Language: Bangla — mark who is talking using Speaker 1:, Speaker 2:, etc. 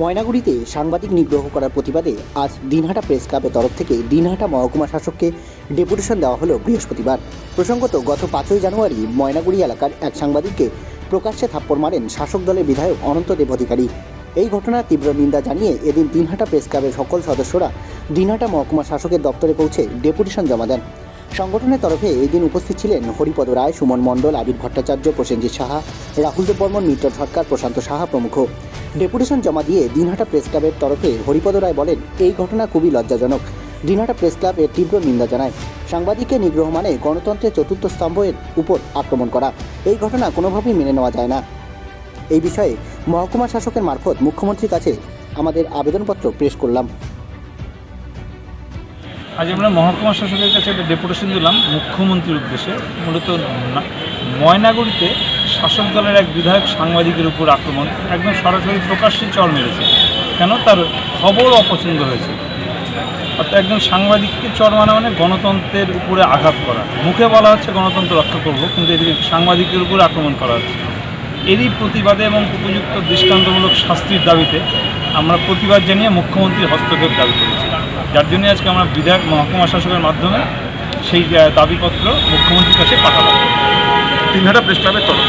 Speaker 1: ময়নাগুড়িতে সাংবাদিক নিগ্রহ করার প্রতিবাদে আজ দিনহাটা প্রেস ক্লাবের তরফ থেকে দিনহাটা মহকুমা শাসককে ডেপুটেশন দেওয়া হলো বৃহস্পতিবার। প্রসঙ্গত, গত পাঁচই জানুয়ারি ময়নাগুড়ি এলাকার এক সাংবাদিককে প্রকাশ্যে থাপ্পড় মারেন শাসক দলের বিধায়ক অনন্ত দেব অধিকারী। এই ঘটনার তীব্র নিন্দা জানিয়ে এদিন দিনহাটা প্রেস ক্লাবের সকল সদস্যরা দিনহাটা মহকুমা শাসকের দপ্তরে পৌঁছে ডেপুটেশন জমা দেন। সংগঠনের তরফে এই দিন উপস্থিত ছিলেন হরিপদ রায়, সুমন মণ্ডল, আবির ভট্টাচার্য, প্রসেনজিৎ সাহা, রাহুল দেব বর্মন মিত্র সরকার, প্রশান্ত সাহা প্রমুখ। ডেপুটেশন জমা দিয়ে দিনহাটা প্রেস ক্লাবের তরফে হরিপদ রায় বলেন, এই ঘটনা খুবই লজ্জাজনক। দিনহাটা প্রেস ক্লাব এর তীব্র নিন্দা জানায়। সাংবাদিককে নিগ্রহ মানে গণতন্ত্রের চতুর্থ স্তম্ভের উপর আক্রমণ করা। এই ঘটনা কোনোভাবেই মেনে নেওয়া যায় না। এই বিষয়ে মহকুমা শাসকের মারফত মুখ্যমন্ত্রীর কাছে আমাদের আবেদনপত্র পেশ করলাম।
Speaker 2: আজ আমরা মহকুমা শাসকের কাছে একটা ডেপুটেশন দিলাম, মুখ্যমন্ত্রীর উদ্দেশ্যে। মূলত ময়নাগুড়িতে শাসক দলের এক বিধায়ক সাংবাদিকের উপর আক্রমণ। একদম সরাসরি প্রকাশ্যে চড় মেরেছে। কেন? তার খবর অপছন্দ হয়েছে। অর্থাৎ একজন সাংবাদিককে চর মানা মানে গণতন্ত্রের উপরে আঘাত করা। মুখে বলা হচ্ছে গণতন্ত্র রক্ষা করব, কিন্তু এদিকে সাংবাদিকের উপর আক্রমণ করা হচ্ছে। এরই প্রতিবাদে এবং উপযুক্ত দৃষ্টান্তমূলক শাস্তির দাবিতে আমরা প্রতিবাদ জানিয়ে মুখ্যমন্ত্রীর হস্তক্ষেপ দাবি করেছি। যার জন্য আজকে আমরা বিধায়ক, মহকুমা শাসকের মাধ্যমে সেই দাবিপত্র মুখ্যমন্ত্রীর কাছে পাঠালাম।
Speaker 3: দিনহাটা প্রেস ক্লাবের তরফ